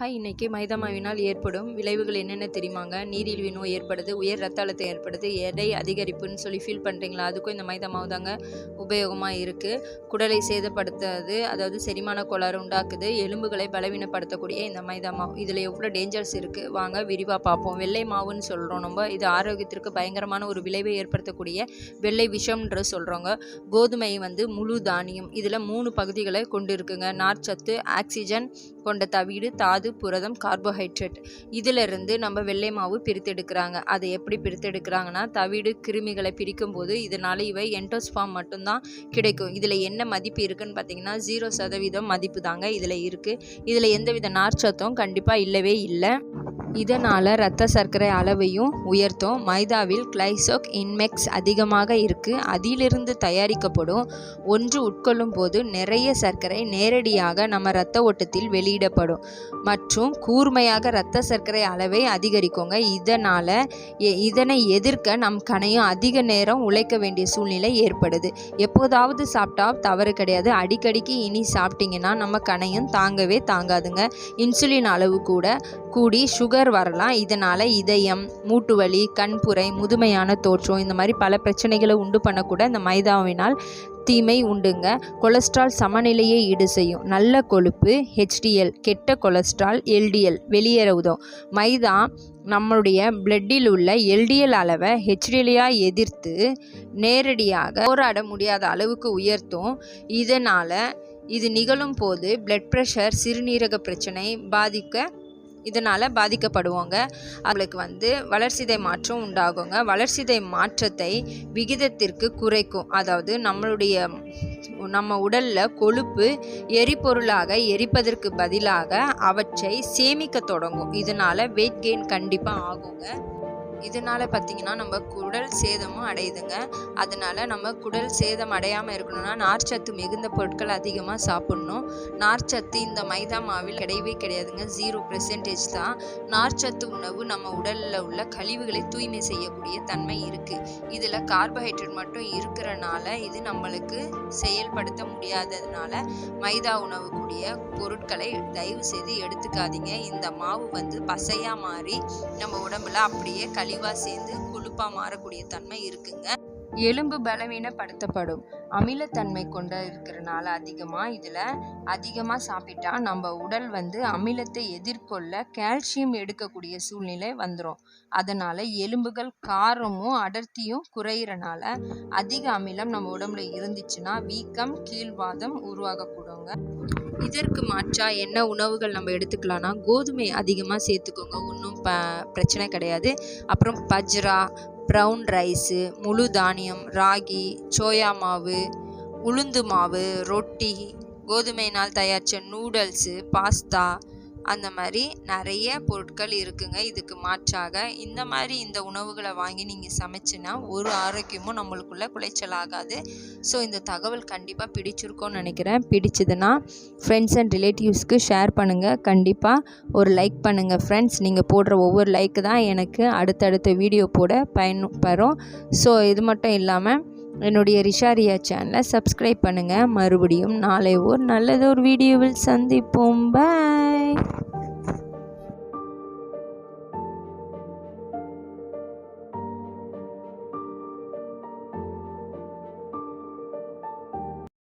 Hi இன்னைக்கு மைதா மாவினால் ஏற்படும் விளைவுகள் என்னென்ன தெரியுமாங்க? நீரிழிவு நோய் ஏற்படுது உயர் ரத்த அழுத்தம் ஏற்படுது எடை அதிகரிப்புன்னு சொல்லி ஃபீல் பண்ணுறீங்களா அதுக்கும் இந்த மைதா மாவு தாங்க உபயோகமாக இருக்குது குடலை சேதப்படுத்தாது அதாவது செரிமான கோளாறு உண்டாக்குது. எலும்புகளை பலவீனப்படுத்தக்கூடிய இந்த மைதா மாவு இதில் எவ்வளோ டேஞ்சர்ஸ் இருக்குது வாங்க விரிவாக பார்ப்போம். வெள்ளை மாவுன்னு சொல்கிறோம் நம்ம. இது ஆரோக்கியத்திற்கு பயங்கரமான ஒரு விளைவை ஏற்படுத்தக்கூடிய வெள்ளை விஷம்ன்ற சொல்கிறோங்க கோதுமை வந்து முழு தானியம். இதில் மூணு பகுதிகளை கொண்டு இருக்குங்க நார்ச்சத்து ஆக்சிஜன் கொண்ட தவிடு தாது புரதம் கார்போஹைட்ரேட் இதிலிருந்து நம்ம வெள்ளை மாவு பிரித்தெடுக்கிறாங்க. அதை எப்படி பிரித்தெடுக்கிறாங்கன்னா தவிடு கிருமிகளை பிரிக்கும் போது இதனால் இவை என்டோஸ்ஃபார்ம் மட்டும்தான் கிடைக்கும். இதில் என்ன மதிப்பு இருக்குன்னு பார்த்தீங்கன்னா ஜீரோ சதவீதம் மதிப்பு தாங்க இதில் இருக்குது இதில் எந்தவித நார்ச்சத்தும் கண்டிப்பாக இல்லவே இல்லை. இதனால் இரத்த சர்க்கரை அளவையும் உயர்த்தும். மைதாவில் கிளைசோக் இன்மெக்ஸ் அதிகமாக இருக்குது அதிலிருந்து தயாரிக்கப்படும் ஒன்று உட்கொள்ளும் போது நிறைய சர்க்கரை நேரடியாக நம்ம இரத்த ஓட்டத்தில் வெளியிடப்படும். மற்றும் கூர்மையாக இரத்த சர்க்கரை அளவை அதிகரிக்குங்க. இதனால் இதனை எதிர்க்க நம் கணையும் அதிக நேரம் உழைக்க வேண்டிய சூழ்நிலை ஏற்படுது. எப்போதாவது சாப்பிட்டா தவறு கிடையாது. அடிக்கடிக்கு இனி சாப்பிட்டிங்கன்னா நம்ம கணையும் தாங்கவே தாங்காதுங்க. இன்சுலின் அளவு கூட கூடி சுகர் வரலாம். இதனால் இதயம் மூட்டு வலி கண்புரை முதுமையான தோற்றம் இந்த மாதிரி பல பிரச்சனைகளை உண்டு பண்ணக்கூட இந்த மைதாவினால் தீமை உண்டுங்க. கொலஸ்ட்ரால் சமநிலையை ஈடு செய்யும். நல்ல கொழுப்பு ஹெச்டிஎல் கெட்ட கொலஸ்ட்ரால் எல்டிஎல் வெளியேற உதவும் மைதா நம்மளுடைய பிளட்டில் உள்ள எல்டிஎல் அளவை ஹெச்டிஎல்லையாக எதிர்த்து நேரடியாக போராட முடியாத அளவுக்கு உயர்த்தும். இதனால் இது நிகழும் போது பிளட் ப்ரெஷர் சிறுநீரக பிரச்சனை பாதிக்க இதனால் பாதிக்கப்படுவோங்க. அவங்களுக்கு வந்து வளர்சிதை மாற்றம் உண்டாகுங்க. வளர்சிதை மாற்றத்தை விகிதத்திற்கு குறைக்கும். அதாவது நம்மளுடைய நம்ம உடலில் கொழுப்பு எரிபொருளாக எரிப்பதற்கு பதிலாக அவற்றை சேமிக்க தொடங்கும். இதனால் வெயிட் கெயின் கண்டிப்பாக ஆகுங்க. இதனால் பார்த்திங்கன்னா நம்ம குடல் சேதமும் அடையுதுங்க. அதனால் நம்ம குடல் சேதம் அடையாமல் இருக்கணும்னா நார்ச்சத்து மிகுந்த பொருட்கள் அதிகமாக சாப்பிட்ணும். நார்ச்சத்து இந்த மைதா மாவில் கிடையவே கிடையாதுங்க. ஜீரோ பெர்சன்டேஜ் தான். நார்ச்சத்து உணவு நம்ம உடலில் உள்ள கழிவுகளை தூய்மை செய்யக்கூடிய தன்மை இருக்குது இதில் கார்போஹைட்ரேட் மட்டும் இருக்கிறனால இது நம்மளுக்கு செயல்படுத்த முடியாததுனால மைதா உணவு கூடிய பொருட்களை தயவு செய்து எடுத்துக்காதீங்க. இந்த மாவு வந்து பசையாக மாறி நம்ம உடம்புல அப்படியே கழி கழிவாக சேர்ந்து கொழுப்பாக மாறக்கூடிய தன்மை இருக்குங்க. எலும்பு பலவீனப்படுத்தப்படும். அமிலத்தன்மை கொண்ட இருக்கிறனால அதிகமாக இதில் அதிகமாக சாப்பிட்டா நம்ம உடல் வந்து அமிலத்தை எதிர்கொள்ள கால்சியம் எடுக்கக்கூடிய சூழ்நிலை வந்துடும் அதனால் எலும்புகள் காரமும் அடர்த்தியும் குறையிறனால அதிக அமிலம் நம்ம உடம்புல இருந்துச்சுன்னா வீக்கம் கீழ்வாதம் உருவாகக்கூடுங்க. இதற்கு மாற்றா என்ன உணவுகள் நம்ம எடுத்துக்கலாம்னா கோதுமை அதிகமாக சேர்த்துக்கோங்க. ஒன்றும் ப பிரச்சனை கிடையாது. அப்புறம் பஜ்ரா ப்ரௌன் ரைஸு முழு தானியம் ராகி சோயா மாவு உளுந்து மாவு ரொட்டி கோதுமையினால் தயாரித்த நூடல்ஸு பாஸ்தா அந்த மாதிரி நிறைய பொருட்கள் இருக்குங்க. இதுக்கு மாற்றாக இந்த மாதிரி இந்த உணவுகளை வாங்கி நீங்கள் சமைச்சின்னா ஒரு ஆரோக்கியமும் நம்மளுக்குள்ளே குலைச்சல் ஆகாது. ஸோ இந்த தகவல் கண்டிப்பாக பிடிச்சிருக்கோன்னு நினைக்கிறேன். பிடிச்சதுன்னா ஃப்ரெண்ட்ஸ் அண்ட் ரிலேட்டிவ்ஸ்க்கு ஷேர் பண்ணுங்கள் கண்டிப்பாக ஒரு லைக் பண்ணுங்கள் ஃப்ரெண்ட்ஸ் நீங்கள் போடுற ஒவ்வொரு லைக்கு தான் எனக்கு அடுத்தடுத்த வீடியோ போட பயன் பெறும் ஸோ இது மட்டும் இல்லாமல் என்னுடைய ரிஷாரியா சேனலை சப்ஸ்கிரைப் பண்ணுங்கள் மறுபடியும் நாளை ஒரு நல்லதொரு வீடியோவில் சந்திப்போம். பாய்